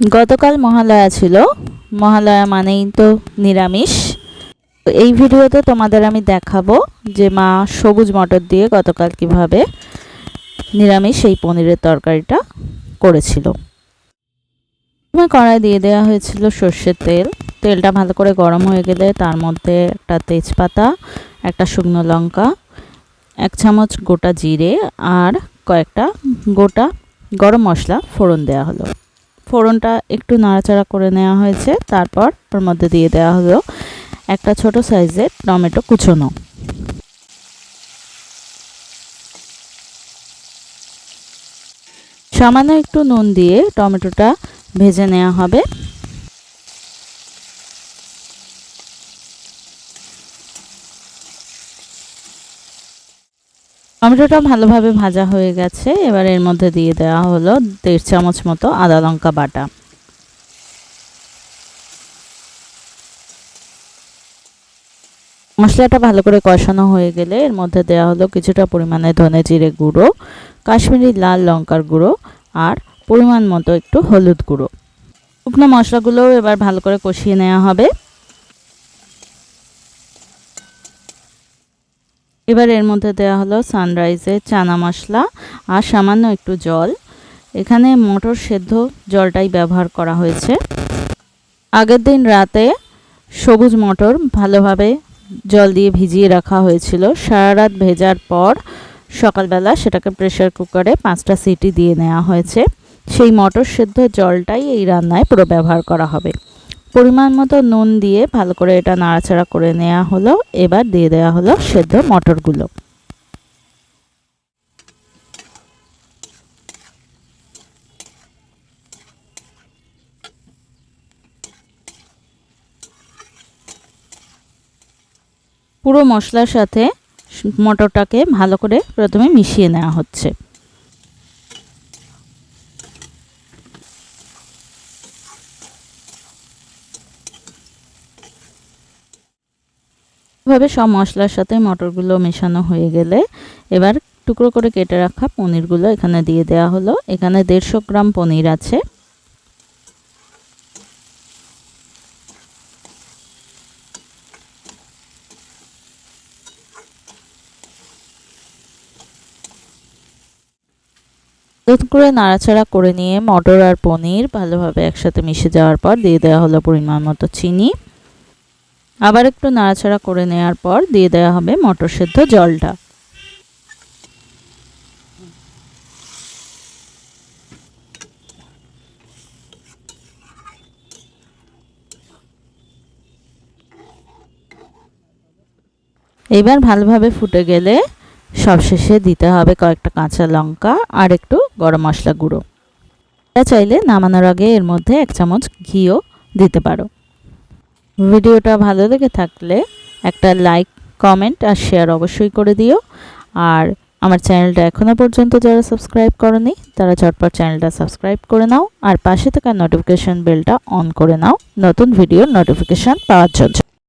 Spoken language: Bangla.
গতকাল মহালয়া ছিল। মহালয়া মানেই তো নিরামিষ। এই ভিডিওতে তোমাদের আমি দেখাবো যে মা সবুজ মটর দিয়ে গতকাল কীভাবে নিরামিষ এই পনিরের তরকারিটা করেছিল। প্রথমে কড়াই দিয়ে দেওয়া হয়েছিল সর্ষের তেল। তেলটা ভালো করে গরম হয়ে গেলে তার মধ্যে একটা তেজপাতা, একটা শুকনো লঙ্কা, এক চামচ গোটা জিরে আর কয়েকটা গোটা গরম মশলা ফোড়ন দেওয়া হলো। ফোড়নটা একটু নাড়াচাড়া করে নেওয়া হয়েছে, তারপর ওর মধ্যে দিয়ে দেওয়া হলো একটা ছোট সাইজের টমেটো কুচোনো। সামান্য একটু নুন দিয়ে টমেটোটা ভেজে নেওয়া হবে। টমেটোটা ভালোভাবে ভাজা হয়ে গেছে। এবার এর মধ্যে দিয়ে দেওয়া হলো দেড় চামচ মতো আদা লঙ্কা বাটা। মশলাটা ভালো করে কষানো হয়ে গেলে এর মধ্যে দেওয়া হলো কিছুটা পরিমাণে ধনে জিরে গুঁড়ো, কাশ্মীরি লাল লঙ্কার গুঁড়ো আর পরিমাণ মতো একটু হলুদ গুঁড়ো। শুকনো মশলাগুলোও এবার ভালো করে কষিয়ে নেওয়া হবে। এবার এর মধ্যে দেওয়া হলো সানরাইজের চানা মশলা আর সামান্য একটু জল। এখানে মটর সেদ্ধ জলটাই ব্যবহার করা হয়েছে। আগের দিন রাতে সবুজ মটর ভালোভাবে জল দিয়ে ভিজিয়ে রাখা হয়েছিল। সারা রাত ভেজার পর সকালবেলা সেটাকে প্রেশার কুকারে পাঁচটা সিটি দিয়ে নেওয়া হয়েছে। সেই মটর সেদ্ধ জলটাই এই রান্নায় পুরো ব্যবহার করা হবে। পরিমাণ মতো নুন দিয়ে ভালো করে এটা নাড়াচাড়া করে নেওয়া হলো। এবার দিয়ে দেওয়া হলো সেদ্ধ মটরগুলো। পুরো মশলার সাথে মটরটাকে ভালো করে প্রথমে মিশিয়ে নেওয়া হচ্ছে। এভাবে সব মশলার সাথে মটরগুলো মেশানো হয়ে গেলে এবার টুকরো করে কেটে রাখা পনিরগুলো এখানে দিয়ে দেওয়া হলো। এখানে দেড়শো গ্রাম পনির আছে। নতুন করে নাড়াচাড়া করে নিয়ে মটর আর পনির ভালোভাবে একসাথে মিশে যাওয়ার পর দিয়ে দেওয়া হলো পরিমাণ মতো চিনি। আবার একটু নাড়াচাড়া করে নেওয়ার পর দিয়ে দেওয়া হবে মটর সেদ্ধ জলটা। এবার ভালোভাবে ফুটে গেলে সবশেষে দিতে হবে কয়েকটা কাঁচা লঙ্কা আর একটু গরম মশলা গুঁড়ো। এটা চাইলে নামানোর আগে এর মধ্যে এক চামচ ঘিও দিতে পারো। ভিডিওটা ভালো লেগে থাকলে একটা লাইক, কমেন্ট আর শেয়ার অবশ্যই করে দিও। আর আমার চ্যানেলটা এখনও পর্যন্ত যারা সাবস্ক্রাইব করনি, তারা চটপট চ্যানেলটা সাবস্ক্রাইব করে নাও। আর পাশে থাকা নোটিফিকেশান বেলটা অন করে নাও। নতুন ভিডিওর নোটিফিকেশান পাওয়ার জন্য।